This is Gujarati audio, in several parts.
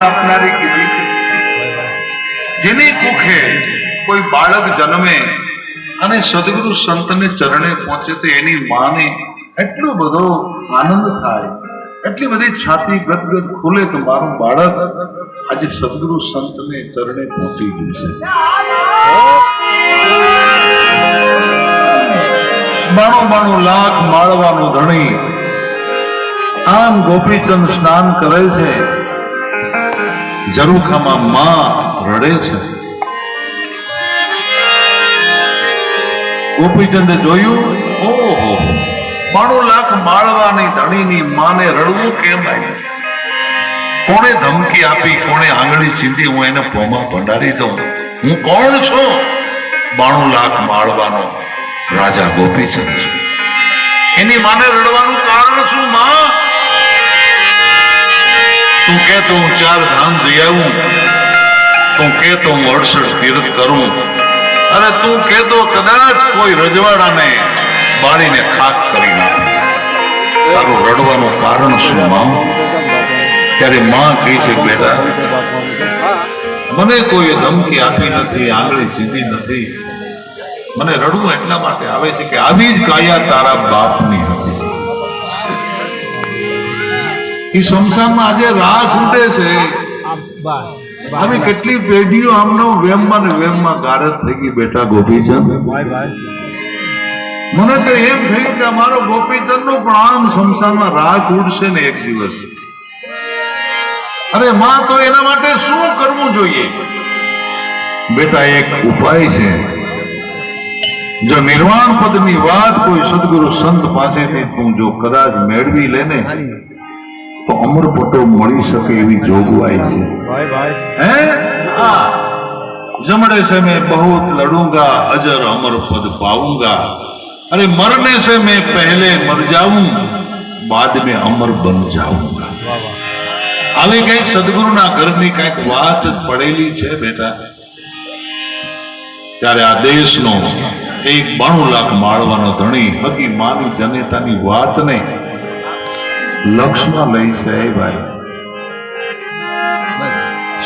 આપનારી કીધી છે. જેની કુખે કોઈ બાળક જન્મે અને સદગુરુ સંતને ચરણે પહોંચે તો એની માને એટલો બધો આનંદ થાય, એટલી બધી છાતી ગદગદ ખુલે કે મારું બાળક આજે સદગુરુ સંતને ચરણે પહોંચી ગયું છે. બાણું બાણું લાખ માળવાનું ધણી આમ ગોપીચંદ સ્નાન કરે છે. ઝરૂખામાં માં રડે છે. ગોપીચંદે જોયું, ઓહો, બાણું લાખ માળવાની ધણીની માને રડવું કેમ આવ્યું કોણે ધમકી આપી, કોણે આંગળી સીધી, હું એને પોમાં ભંડારી દઉં. હું કોણ છું? બાણું લાખ માળવાનો રાજા ગોપીચંદ છું. એની માને રડવાનું કારણ શું, માં? તું કે તો હું ચાર ધામ જઈ આવું? તું કે તો હું અડસઠ તીર્થ કરું? અને તું કે તો કદાચ કોઈ રજવાડાને બાળીને ખાક કરી નાખું. તારું રડવાનું કારણ શું માં ત્યારે માં કહે છે, બેટા, મને કોઈ ધમકી આપી નથી, આંગળી સીધી નથી. મને રડવું એટલા માટે આવે છે કે આવી જ કાયા તારા બાપની એ શમશાનમાં આજે રાહ ખૂટે છે. આવી કેટલી પેઢીઓ આમનો વેમમાં ને વેમમાં ગારત થઈ ગઈ બેટા ગોપીચંદ? મને તો એમ થયું કે અમારો ગોપીચંદનું પણ આમ શમશાનમાં રાહ ખૂટશે ને એક દિવસ. અરે માં તો એના માટે શું કરવું જોઈએ? બેટા એક ઉપાય છે. જો નિર્વાણ પદની વાત કોઈ સદગુરુ સંત પાસેથી તું જો કદાચ મેળવી લે તો અમરપટો મળી શકે એવી જોગવાઈ છે. હા? જમડે છે મેં બહુ લડુંગા અજર અમર પદ પાઉંગા અરે મરને છે મેં પહેલે મર જાઉં બાદ મેં અમર બન જાઉંગા. આવી કંઈક સદગુરુના ઘરની કંઈક વાત પડેલી છે બેટા. ત્યારે આ દેશનો એક બાણું લાખ માળવાનો ધણી હકી માની જનેતાની વાતને લક્ષમાં લઈ છે ભાઈ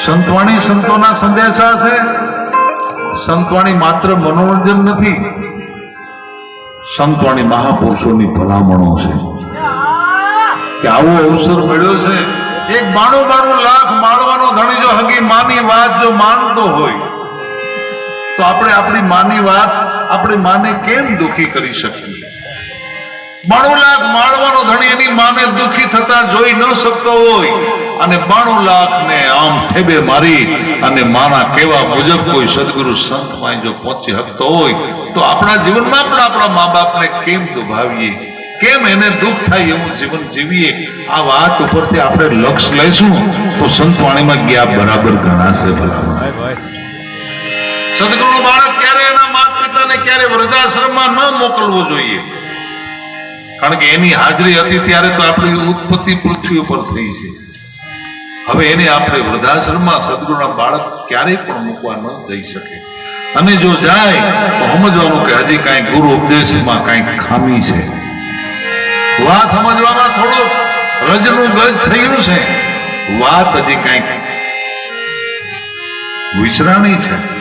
સંતવાણી સંતોના સંદેશા છે. સંતવાણી માત્ર મનોરંજન નથી, સંતવાણી મહાપુરુષોની ભલામણો છે. કે આવો અવસર મળ્યો છે. એક બાણું બાણું લાખ માળવાનો ધણી જો હગી માની વાત જો માનતો હોય, તો આપણે આપણી માની વાત, આપણી માને કેમ દુખી કરી શકીએ? બાણું લાખ માળવાનો ધણી એની માને દુખી થતા જોઈ ન શકતો હોય. અને બાણું લાખ ને આમ ઠેબે મારી અને માના કેવા મુજબ કોઈ સદગુરુ સંતમાં જો પહોંચી શકતો હોય તો આપણા જીવનમાં પણ આપણા મા બાપને કેમ દુભાવીએ? કેમ એને દુઃખ થાય એવું જીવન જીવીએ? આ વાત ઉપરથી આપણે લક્ષ લઈશું તો સંતવાણીમાં ગયા બરાબર ગણાશે ભલામણ. સદગુરુ બાળક ક્યારે એના માતા પિતાને ક્યારે વૃદ્ધાશ્રમમાં ન મોકલવો જોઈએ? કારણ કે એની હાજરી હતી ત્યારે તો આપણી ઉત્પત્તિ પૃથ્વી ઉપર થઈ છે. હવે એને આપણે વૃદ્ધાશ્રમમાં સદગુરુના બાળક ક્યારેય પણ મૂકવા ન જઈ શકે. અને જો જાય, તો સમજવાનું કે હજી કાંઈ ગુરુ ઉપદેશમાં કાંઈક ખામી છે. વાત સમજવામાં થોડું રજનું ગજ થયું છે. વાત હજી કાંઈક વિસરાણી છે.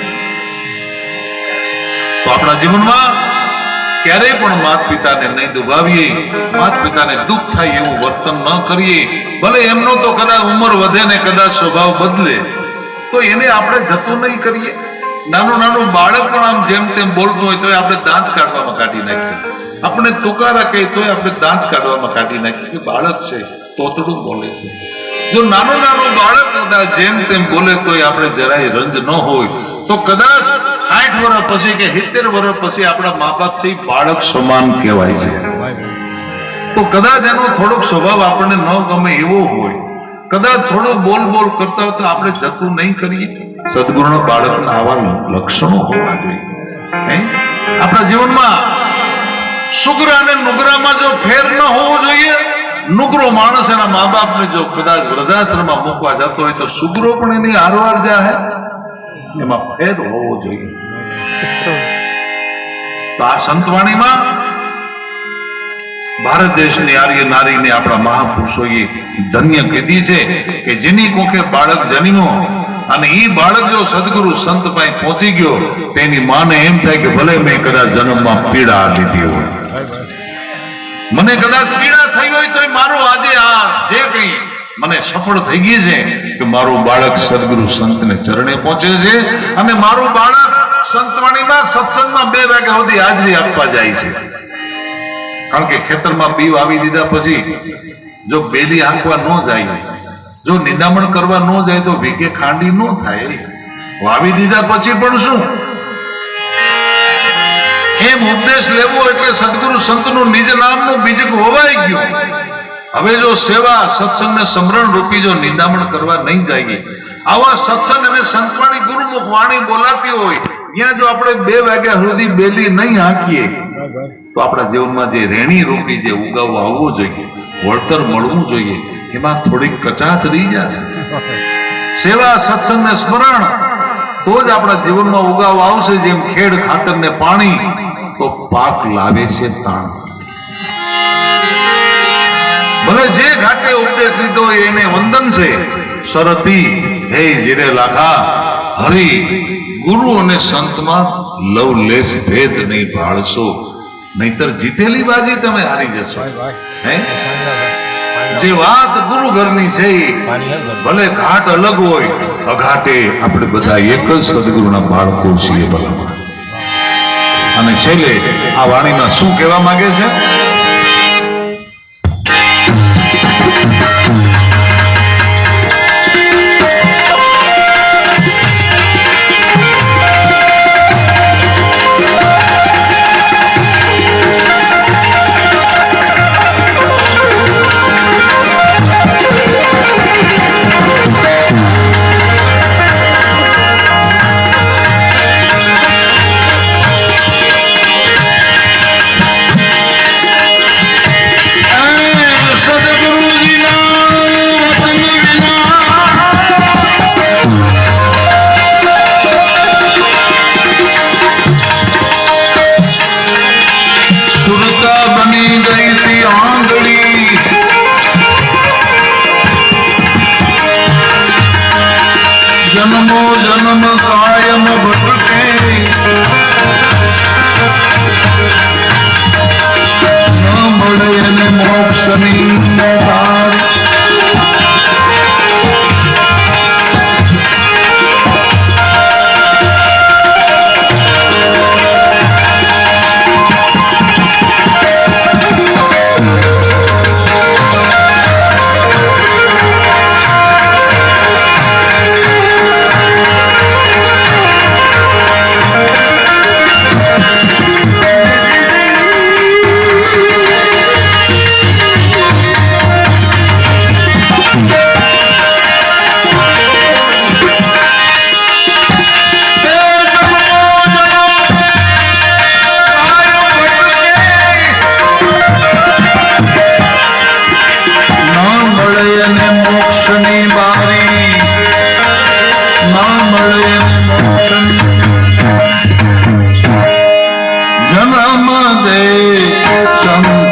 તો આપણા જીવનમાં ક્યારેય પણ માત પિતાને નહીં દુભાવીએ માત પિતાને દુઃખ થાય એવું વર્તન ન કરીએ, ભલે એમનો તો કદાચ ઉંમર વધે ને કદાચ સ્વભાવ બદલે, તો એને આપણે જતું નહીં કરીએ. નાનું નાનું બાળક પણ આમ જેમ તેમ બોલતું હોય તો આપણે દાંત કાઢવામાં કાઢી નાખીએ. આપણે તુકારા કહે તો આપણે દાંત કાઢવામાં કાઢી નાખીએ કે બાળક છે, તોતડું બોલે છે. જો નાનું નાનું બાળક કદાચ જેમ તેમ બોલે તોય આપણે જરાય રંજ ન હોય, તો કદાચ સાઠ વર્ષ પછી કે સિત્તેર વર્ષ પછી આપણા મા બાપથી બાળક સમાન કહેવાય છે. તો કદાચ એનો થોડોક સ્વભાવ આપણને ન ગમે એવો હોય, કદાચ થોડો બોલ બોલ કરતા હોય તો આપણે જતું નહીં કરીએ. સદગુરુના બાળકના આવા લક્ષણો હોવા જોઈએ. આપણા જીવનમાં શુક્ર અને નુગરામાં જો ફેર ન હોવો જોઈએ નુકરો માણસ એના મા બાપને જો કદાચ વૃદ્ધાશ્રમમાં મૂકવા જતો હોય તો શુગ્રો પણ એની હારવાર જાહે. એમાં ભેદ હોવો જોઈએ. તો આ સંતવાણીમાં ભારત દેશની આર્ય નારીને આપણા મહાપુરુષોએ ધન્ય કીધી છે કે જેની કોખે બાળક જન્મ્યો અને એ બાળક જો સદગુરુ સંત પાસે પહોંચી ગયો તેની માને એમ થાય કે ભલે મેં કદાચ જન્મમાં પીડા લીધી હોય. મને કદાચ પીડા થઈ હોય તો મારું આજે આ જે કંઈ મને સફળ થઈ ગઈ છે કે મારું બાળક સદગુરુ સંતને ચરણે પહોંચે છે અને મારું બાળક સંતવાણીમાં સત્સંગમાં બે વાગ્યા સુધી હાજરી આપવા જાય છે. કારણ કે ખેતરમાં બી વાવી દીધા પછી જો બેલી હાંકવા ન જાય, જો નિદામણ કરવા ન જાય તો વીકે ખાંડી ન થાય. વાવી દીધા પછી પણ શું? એમ ઉપદેશ લેવો એટલે સદગુરુ સંતનું નિજ નામનું બીજક હોવાઈ ગયું. હવે જો સેવા સત્સંગ ને સમરણ રૂપી જો નિંદામણ કરવા નહીં જઈએ, આવા સત્સંગ અને સંતવાણી ગુરુમુખ વાણી બોલાતી હોય, ત્યાં જો આપણે બે વાગ્યા સુધી બેલી નહીં હાંકીએ, તો આપણા જીવનમાં જે રેણી રૂપી જે ઉગાવવા આવવું જોઈએ, વળતર મળવું જોઈએ, એમાં થોડીક કચાશ રહી જશે. સેવા સત્સંગ ને સ્મરણ, તો જ આપણા જીવનમાં ઉગાવ આવશે, જેમ ખેડ ખાતર ને પાણી, તો પાક લાવે છે તાણ. ભલે જે ઘાટે ઉપદેશ લીધો એને વંદન છે. સરતી હે જીરે લાખા હરી ગુરુ અને સંતમાં લવલેસ ભેદ નહીં ભાળશો. નહીતર જીતેલી બાજી તમે હારી જશો. હે? જે વાત ગુરુ ઘરની છે ભલે ઘાટ અલગ હોય અઘાટે આપણે બધા એક જ સદગુરુના બાળકો છીએ ભલામાં અને છેલ્લે આ વાણીમાં શું કહેવા માંગે છે? જન્મ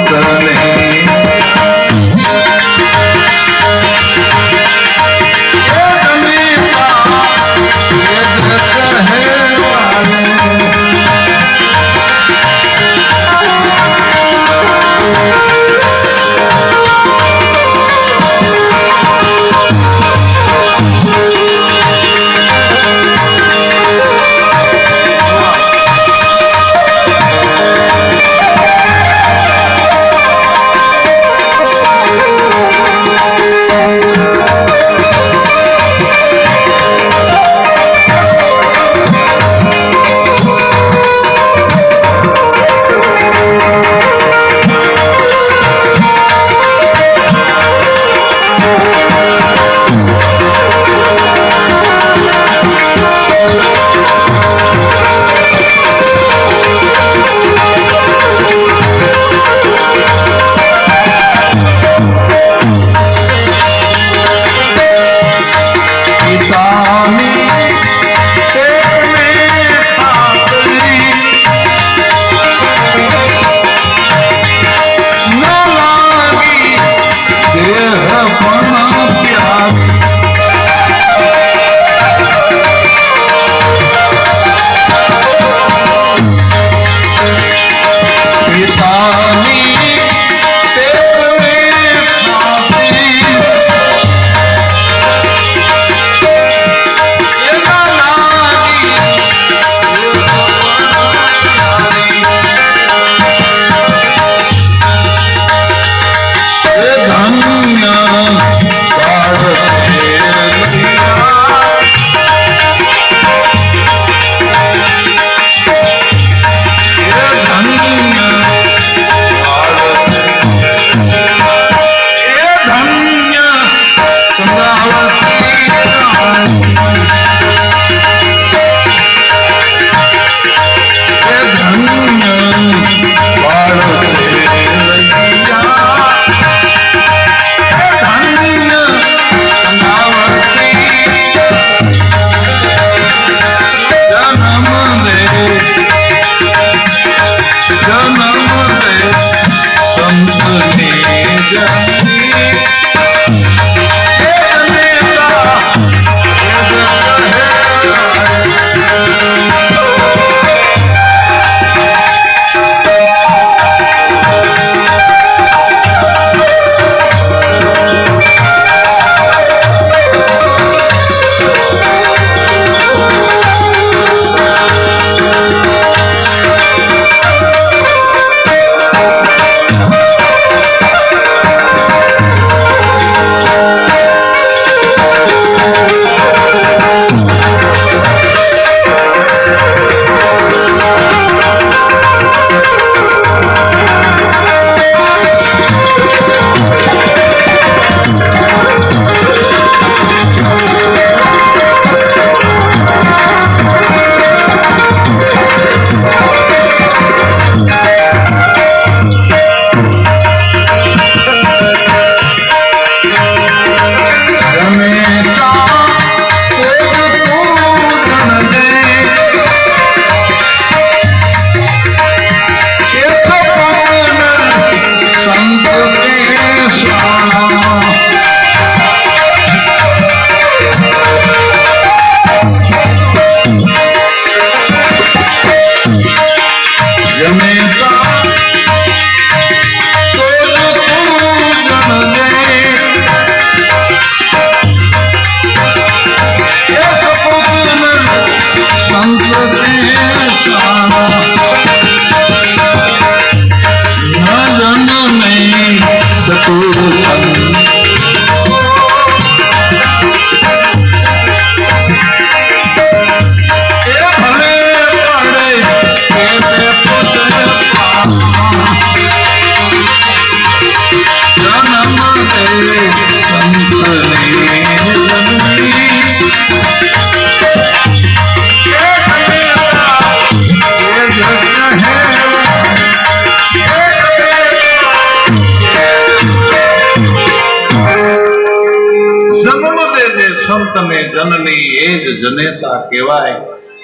જનેતા કહેવાય.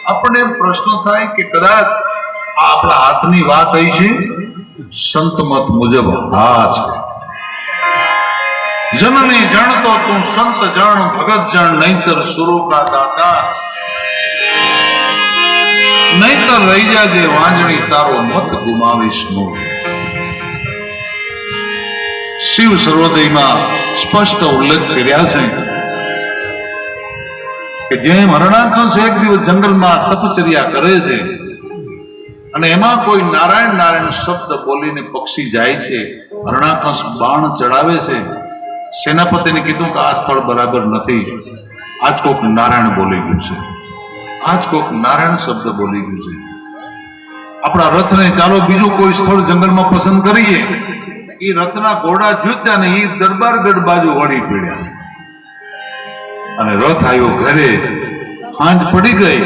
આપણે પ્રશ્ન થાય કે કદાચ આ આપણા હાથની વાત થઈ છે? સંતમત મુજબ હા છે. જનની જણતો તું સંત જણ, ભગત જણ, નહીતર સુરો દાતા નહીતર રહી જાજે વાંજણી, તારો મત ગુમાવીશ નો શિવ સર્વોદયમાં સ્પષ્ટ ઉલ્લેખ કર્યા છે. કે જે હરણાકંસ એક દિવસ જંગલમાં તપચર્યા કરે છે અને એમાં કોઈ નારાયણ નારાયણ શબ્દ બોલીને પક્ષી જાય છે હરણાકંસ બાણ ચડાવે છે, સેનાપતિને કીધું કે આ સ્થળ બરાબર નથી. આજ કોક નારાયણ બોલી ગયું છે. આજ કોક નારાયણ શબ્દ બોલી ગયું છે. આપણા રથને ચાલો બીજું કોઈ સ્થળ જંગલમાં પસંદ કરીએ. એ રથના ઘોડા જુત્યા ને એ દરબારગઢ બાજુ વળી પડ્યા. અને રથ આવ્યો ઘરે. હાંજ પડી ગઈ.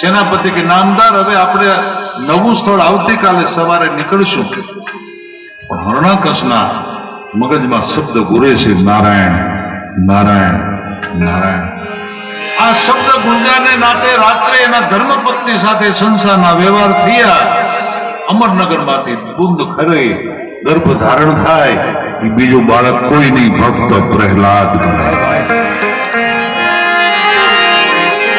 સેનાપતિ કે, નામદાર, હવે આપણે નવું સ્થળ આવતીકાલે સવારે નીકળશું. પણ હરણાકસના મગજમાં શબ્દ ગુરે છે, નારાયણ નારાયણ નારાયણ. આ શબ્દ ગુંજાને નાતે રાત્રે એના ધર્મપત્ની સાથે સંસારના વ્યવહાર થયા. અમરનગરમાંથી બુંદ ખરી, ગર્ભ ધારણ થાય. એ બીજું બાળક કોઈ નહીં, ભક્ત પ્રહલાદ બને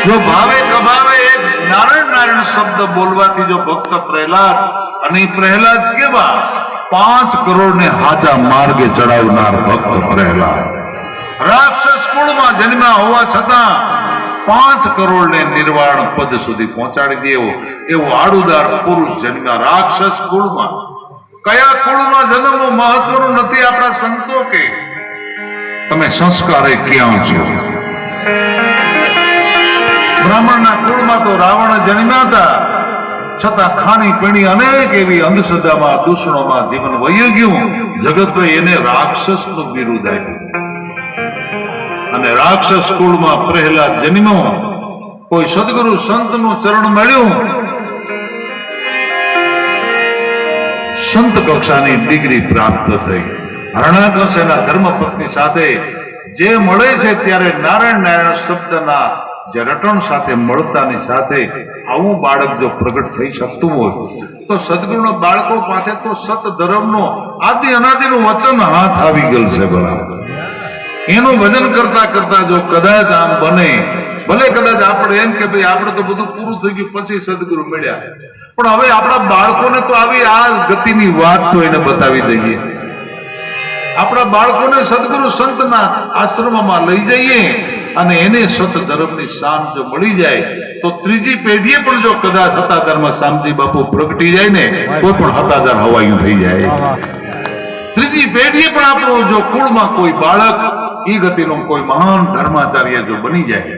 જો ભાવે કભાવે એક નારાયણ નારાયણ શબ્દ બોલવાથી જો ભક્ત પ્રહલાદ અને પ્રહલાદ કેવા પાંચ કરોડ ને હાજા માર્ગે ચડાવનાર ભક્ત પ્રહલાદ. રાક્ષસ કુળમાં જન્મ્યા હોવા છતાં પાંચ કરોડ ને નિર્વાણ પદ સુધી પહોંચાડી દેવો એવો આડુદાર પુરુષ જન્મ્યા રાક્ષસ કુળમાં. કયા કુળમાં જન્મવું મહત્વનું નથી આપણા સંતો કે? તમે સંસ્કારે ક્યાં છો? બ્રાહ્મણના કુળમાં તો રાવણ જન્મ્યા હતા. છતાં ખાણી પીણી અનેક એવી અંધશ્રદ્ધામાં, દૂષણોમાં જીવન વહી ગયું. જગતભાઈ એને રાક્ષસનું બિરુદ આપ્યું. અને રાક્ષસ કુળમાં પ્રહલાદ જન્મ્યો. કોઈ સદગુરુ સંતનું ચરણ મળ્યું. સંત કક્ષાની ડિગ્રી પ્રાપ્ત થઈ. હરણાકસ એના ધર્મપત્ની સાથે જે મળે છે ત્યારે નારાયણ નારાયણ શબ્દના જે રટણ સાથે, મળતાની સાથે આવું બાળક જો પ્રગટ થઈ શકતું હોય, તો સદગુરુના બાળકો પાસે તો સત ધર્મનો આદિ અનાદિનું વચન હાથ આવી ગયેલ છે બરાબર. એનું ભજન કરતા કરતા જો કદાચ આમ બને, ભલે કદાચ આપણે એમ કે ભાઈ આપણે તો બધું પૂરું થઈ ગયું, પછી સદગુરુ મળ્યા. પણ હવે આપણા બાળકોને તો આવી આ ગતિની વાત તો એને બતાવી દઈએ. આપણા બાળકોને સદગુરુ સંતના આશ્રમમાં લઈ જઈએ અને એને સત ધર્મની જો મળી જાય, તો ત્રીજી પેઢીએ પણ જો કદાચ હતાધારમાં સામજી બાપુ પ્રગટી જાય ને, તો પણ હતાધાર હવાયું થઈ જાય. ત્રીજી પેઢીએ પણ આપણું જો કુળમાં કોઈ બાળક એ ગતિનો કોઈ મહાન ધર્માચાર્ય જો બની જાય,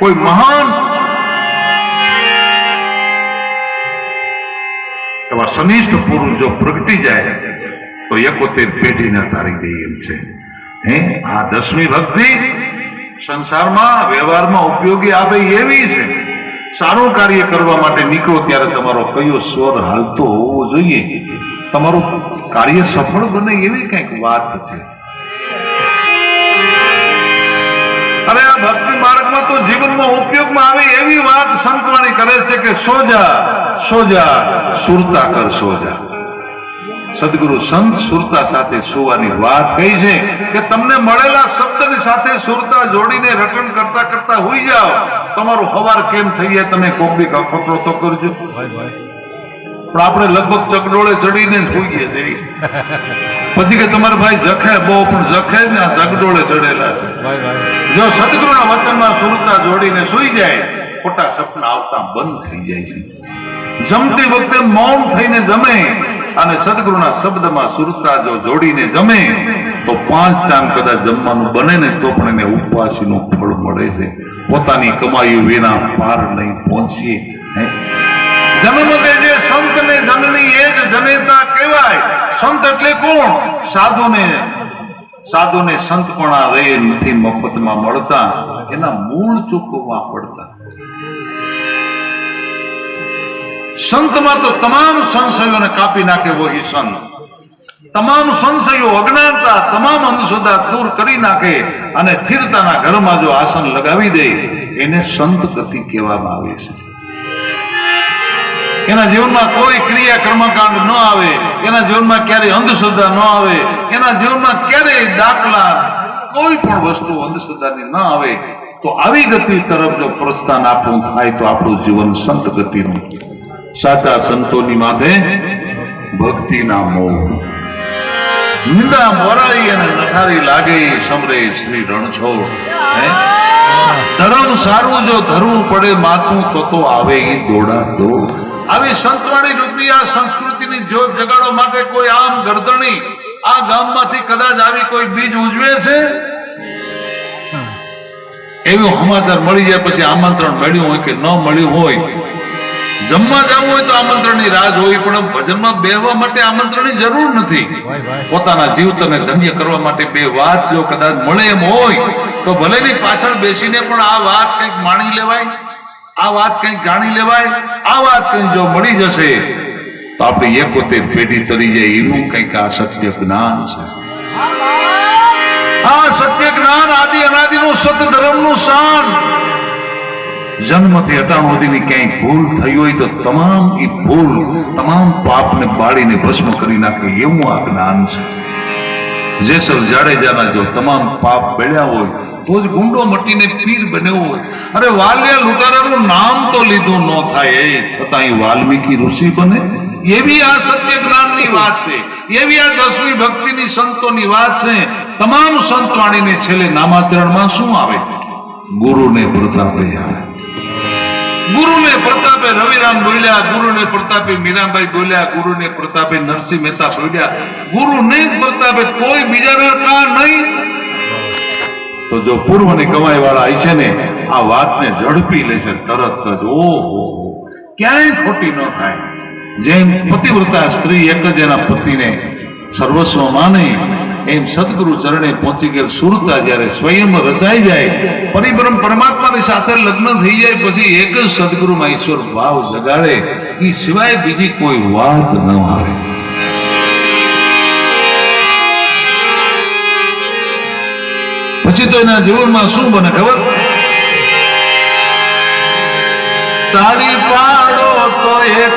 કોઈ મહાન એવા સનિષ્ઠ પુરુષ જો પ્રગટી જાય તો એકોતેર પેઢીને તારી દે એમ છે. હે? આ દસમી ભક્તિ સંસારમાં, વ્યવહારમાં ઉપયોગી આવે એવી છે. સારું કાર્ય કરવા માટે નીકળો ત્યારે તમારો કયો સ્વર હાલતો હોવો જોઈએ. તમારું કાર્ય સફળ બને એવી કંઈક વાત છે. અરે આ ભક્તિ માર્ગમાં તો જીવનમાં ઉપયોગમાં આવે એવી વાત સંતવાણી કરે છે કે સોજા સોજા, સુરતા કર સોજા. સદગુરુ સંત સુરતા સાથે સુવાની વાત કહી છે કે તમને મળેલા શબ્દની સાથે સુરતા જોડીને રટણ કરતા કરતા હોઈ જાઓ. તમારું હવાર કેમ થઈ જાય તમે કોકડી ખતરો તો કરજો. પણ આપણે લગભગ ચકડોળે ચડીને જ હોઈએ જઈ પછી કે તમારા ભાઈ જખે બહુ, પણ જખે ને ચકડોળે ચડેલા છે. જો સદગુરુના વચનમાં સુરતા જોડીને સુઈ જાય, ખોટા સપના આવતા બંધ થઈ જાય છે. જમતી વખતે મૌન થઈને જમે અને સદગુરુના શબ્દમાં સુરતા જો જોડીને જમે, તો પાંચ ટાઈમ કદાચ જમવાનું બને ને તો પણ એને ઉપવાસીનું ફળ મળે છે. પોતાની કમાઈ વિના પાર નહીં પહોંચીએ? જન્મ જે સંત ને જનની એ જ જનેતા કહેવાય, સંત એટલે કોણ? સાધુને સાધુને સંતપણા રે નથી મફતમાં મળતા, એના મૂળ ચૂકવવા પડતા. સંતમાં તો તમામ સંશયોને કાપી નાખે વહી સંત. તમામ સંશયો અજ્ઞાનતા, તમામ અંધશ્રદ્ધા દૂર કરી નાખે અને સ્થિરતાના ઘરમાં જો આસન લગાવી દે, એને સંત ગતિ કહેવામાં આવે છે. એના જીવનમાં કોઈ ક્રિયા કર્મકાંડ ન આવે, એના જીવનમાં ક્યારેય અંધશ્રદ્ધા ન આવે, એના જીવનમાં ક્યારેય દાખલા, કોઈ પણ વસ્તુ અંધશ્રદ્ધાની ન આવે, તો આવી ગતિ તરફ જો પ્રસ્થાન આપણું થાય તો આપણું જીવન સંત ગતિનું સાચા સંતોની માથે ભક્તિના મોહ. નિંદા મોરાઈ અને નઠારી લાગે સમરે શ્રી રણછોડ. ધર્મ સારું જો ધરવું પડે માથું તો તો આવે એ દોડા દોડ. આવી સંતવાણી રૂપી આ સંસ્કૃતિની જોત જગાડવા માટે કોઈ આમ ગરદણી આ ગામમાંથી કદાચ આવી કોઈ બીજ ઉજવે છે? એવું સમાચાર મળી જાય પછી આમંત્રણ મળ્યું હોય કે ન મળ્યું હોય જમવા જવું હોય તો આમંત્રણની રાહ જોવી પણ ભજનમાં બેહવા માટે આમંત્રણની જરૂર નથી. પોતાના જીવતને ધન્ય કરવા માટે બે વાત જો કદાચ મળે એમ હોય તો ભલે ની પાછળ બેસીને પણ આ વાત કંઈક માણી લેવાય આ વાત કંઈક જાણી લેવાય આ વાત કંઈક જો મળી જશે તો આપણી એકોતેર પેઢી તરી જાય એનું કંઈક આ સત્ય જ્ઞાન છે. આ સત્ય જ્ઞાન આદિ અનાદિનું સત ધર્મનું શાન. જન્મથી અટાણું સુધીની ક્યાંય ભૂલ થઈ હોય તો તમામ એ ભૂલ તમામ પાપને બાળીને ભસ્મ કરી નાખે એવું આ જ્ઞાન છે. જેસર જાડેજાના જો તમામ પાપ બળ્યા હોય, તો જ ગુંડો મટીને પીર બન્યો હોય. અરે વાલિયા લૂંટારાનું નામ તો લીધું ન થાય એ છતાંય વાલ્મીકી ઋષિ બને. એવી આ સત્ય જ્ઞાનની વાત છે. એવી આ દસમી ભક્તિની સંતોની વાત છે. તમામ સંતવાણીને છેલ્લે નામાચરણમાં શું આવે? ગુરુને પ્રતાપે આવે. ગુરુને પ્રતાપે રવિરામ બોલ્યા, ગુરુને પ્રતાપે મીરાબાઈ બોલ્યા, ગુરુને પ્રતાપે નરસિંહ મહેતા બોલ્યા. ગુરુ નહીં પ્રતાપે કોઈ બીજાના કા નહીં. તો જો પૂર્વની કમાઈ વાળા આવી છે ને, આ વાતને ઝડપી લે છે તરત જ. ઓહો ક્યાંય ખોટી ન થાય. જેમ પતિવ્રતા સ્ત્રી એક જ એના પતિને સર્વસ્વ માને એમ સદગુરુ ચરણે પહોંચી ગયેલ સુરતા જ્યારે સ્વયં રચાઈ જાય પરિબ્રહ્મ પરમાત્માની સાથે લગ્ન થઈ જાય, પછી એક જ સદગુરુમાં ઈશ્વર ભાવ જગાડે એ સિવાય બીજી કોઈ વાત ન આવે. પછી તો એના જીવનમાં શું બને ખબર? તાળી પાડો તો એક